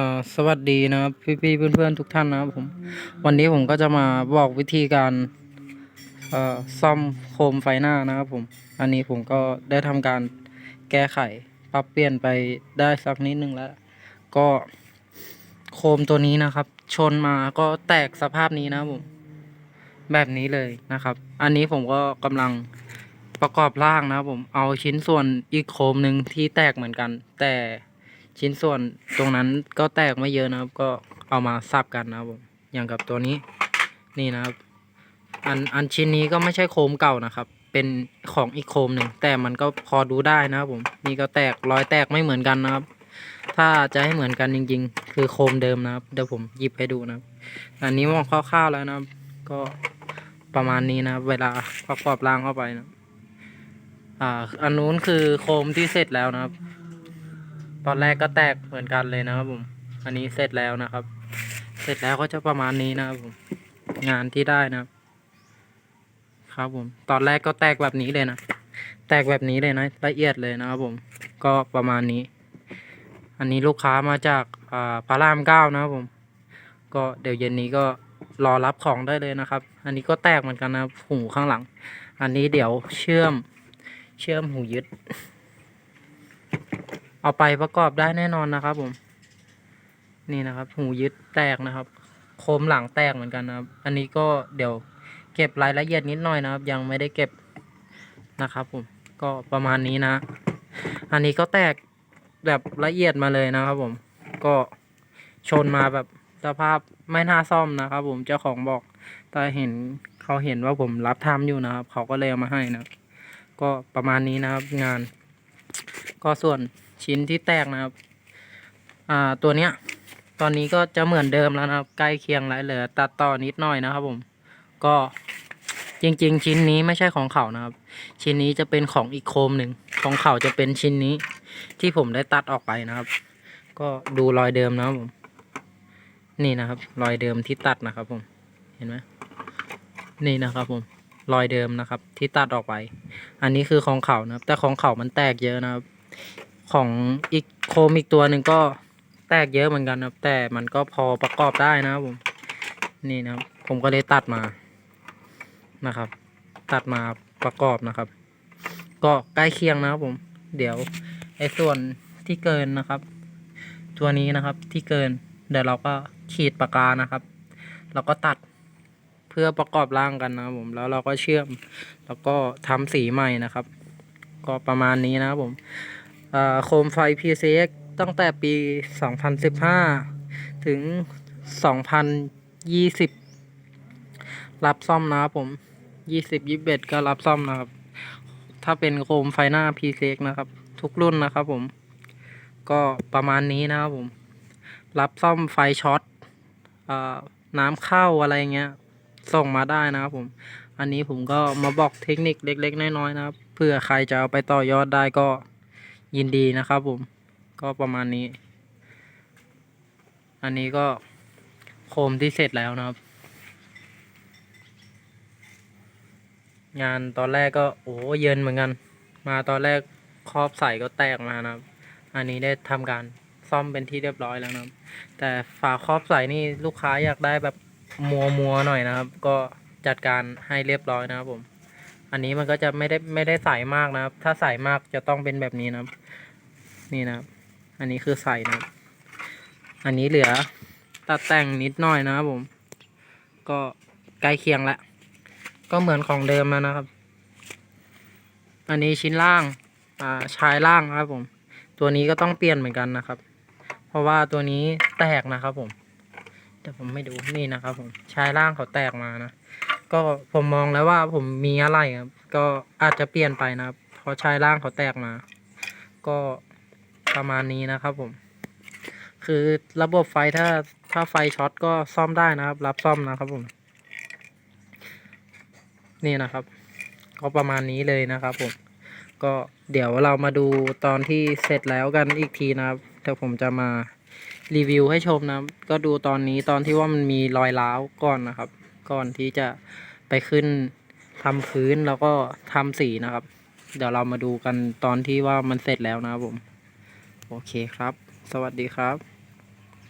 เอ่อสวัสดีนะครับพี่ๆเพื่อนๆทุกท่านนะครับผมวันนี้ผมก็จะมาบอกวิธีการเอ่อซ่อมโคมไฟหน้านะครับผมอันนี้ผมก็ได้ทำการแก้ไขปรับเปลี่ยนไปได้สักนิดนึงแล้ว ก็โคมตัวนี้นะครับ ชนมาก็แตกสภาพนี้นะครับผมแบบนี้เลยนะครับ อันนี้ผมก็กำลังประกอบร่างนะครับผมเอาชิ้นส่วนอีกโคมหนึ่งที่แตกเหมือนกัน แต่ ชิ้นส่วนตรงนั้นก็แตกไม่เยอะนะครับ ก็เอามาสับกันนะครับผมอย่างกับตัวนี้นี่นะครับ อันอันชิ้นนี้ก็ไม่ใช่โคมเก่านะครับ เป็นของอีกโคมหนึ่งแต่มันก็พอดูได้นะครับผมนี่ก็แตกรอยแตกไม่เหมือนกันนะครับ ถ้าจะให้เหมือนกันจริง ๆ คือโคมเดิมนะครับเดี๋ยวผมหยิบให้ดูนะครับ อันนี้มองคร่าวๆแล้วนะครับ ก็ประมาณนี้นะครับ เวลาประกอบร่างเข้าไปนะอ่าอันนู้นคือโคมที่เสร็จแล้วนะครับ ตอนแรกก็แตกเหมือนกันเลยนะครับผม อันนี้เสร็จแล้วนะครับ เสร็จแล้วก็จะประมาณนี้นะครับผม งานที่ได้นะครับ ครับผม ตอนแรกก็แตกแบบนี้เลยนะ แตกแบบนี้เลยนะ ละเอียดเลยนะครับผม ก็ประมาณนี้ อันนี้ลูกค้ามาจากอ่าพระรามเก้านะครับผม ก็เดี๋ยวเย็นนี้ก็รอรับของได้เลยนะครับ อันนี้ก็แตกเหมือนกันนะหูข้างหลัง อันนี้เดี๋ยวเชื่อมเชื่อมหูยึด เอาไปประกอบได้แน่นอนนะครับ ผม นี่นะครับ หูยึดแตกนะครับ โคมหลังแตกเหมือนกันนะครับ อันนี้ก็เดี๋ยวเก็บรายละเอียดนิดหน่อยนะครับ ยังไม่ได้เก็บนะครับ ผม ก็ประมาณนี้นะ อันนี้ก็แตกแบบละเอียดมาเลยนะครับ ผม ก็ชนมาแบบสภาพไม่น่าซ่อมนะครับ ผมเจ้าของบอกแต่เห็นเขาเห็นว่าผมรับทำอยู่นะครับ เขาก็เลยเอามาให้นะ ก็ประมาณนี้นะครับงาน ก็ส่วน ชิ้นที่แตกนะครับ อ่าตัวเนี้ย ตอนนี้ก็จะเหมือนเดิมแล้วนะครับ ใกล้เคียงแล้วเหลือตัดต่อนิดหน่อยนะครับผม ก็จริง ๆ ชิ้นนี้ไม่ใช่ของเขานะครับ ชิ้นนี้จะเป็นของอีกโคมหนึ่งของเขาจะเป็นชิ้นนี้ ที่ผมได้ตัดออกไปนะครับ ก็ดูรอยเดิมนะครับผม นี่นะครับ รอยเดิมที่ตัดนะครับผม เห็นไหมนี่นะครับผมรอยเดิมนะครับ ที่ตัดออกไป อันนี้คือของเขานะครับ แต่ของเขามันแตกเยอะนะครับ ของอีกโคมอีกตัวหนึ่งก็แตกเยอะเหมือนกันนะครับ แต่มันก็พอประกอบได้นะครับผม นี่นะครับ ผมก็เลยตัดมานะครับ ตัดมาประกอบนะครับ ก็ใกล้เคียงนะครับผม เดี๋ยวไอ้ส่วนที่เกินนะครับ ตัวนี้นะครับที่เกิน เดี๋ยวเราก็ขีดปากกานะครับ เราก็ตัดเพื่อประกอบร่างกันนะครับผม แล้วเราก็เชื่อม แล้วก็ทำสีใหม่นะครับ ก็ประมาณนี้นะครับผม โคมไฟ PCX ตั้งแต่ปี 2015 ถึง 2020 รับซ่อมนะครับผม 20 21 ก็รับซ่อมนะครับ ถ้าเป็นโคมไฟหน้า PCX นะครับ ทุกรุ่นนะครับผม ก็ประมาณนี้นะครับผม รับซ่อมไฟช็อตอน้ำเข้าอะไรเงี้ย ส่งมาได้นะครับผม อันนี้ผมก็มาบอกเทคนิคเล็ก ๆ น้อยๆนะครับ เพื่อใครจะเอาไปต่อยอดได้ก็ ยินดีนะครับผมก็ประมาณนี้ อันนี้ก็โคมที่เสร็จแล้วนะครับ งานตอนแรกก็โอ้เยินเหมือนกัน มาตอนแรกครอบใส่ก็แตกมานะครับ อันนี้ได้ทำการซ่อมเป็นที่เรียบร้อยแล้วนะครับ แต่ฝาครอบใส่นี่ลูกค้าอยากได้แบบมัวมัวหน่อยนะครับ ก็จัดการให้เรียบร้อยนะครับผม อันนี้มันก็จะไม่ได้ไม่ได้ใสมากนะครับ ถ้าใสมากจะต้องเป็นแบบนี้นะครับ นี่นะครับ อันนี้คือใสนะครับ อันนี้เหลือตัดแต่งนิดหน่อยนะครับผม ก็ใกล้เคียงละ ก็เหมือนของเดิมแล้วนะครับ อันนี้ชิ้นล่าง อ่าชายล่างนะครับผม ตัวนี้ก็ต้องเปลี่ยนเหมือนกันนะครับ เพราะว่าตัวนี้แตกนะครับผม แต่ผมไม่ดูนี่นะครับผม ชายล่างเขาแตกมานะ ก็ผมมองแล้วว่าผมมีอะไรครับ ก็อาจจะเปลี่ยนไปนะครับเพราะชายล่างเขาแตกมา ก็ประมาณนี้นะครับผม คือระบบไฟถ้าถ้าไฟช็อตก็ซ่อมได้นะครับ รับซ่อมนะครับผม นี่นะครับ ก็ประมาณนี้เลยนะครับผม ก็เดี๋ยวเรามาดูตอนที่เสร็จแล้วกันอีกทีนะครับเดี๋ยวผมจะมารีวิวให้ชมนะ ก็ดูตอนนี้ตอนที่ว่ามันมีรอยร้าวก่อนนะครับ ก่อนที่จะไปขึ้นทำพื้นแล้วก็ทำสีนะครับ เดี๋ยวเรามาดูกันตอนที่ว่ามันเสร็จแล้วนะครับผม โอเคครับ สวัสดีครับ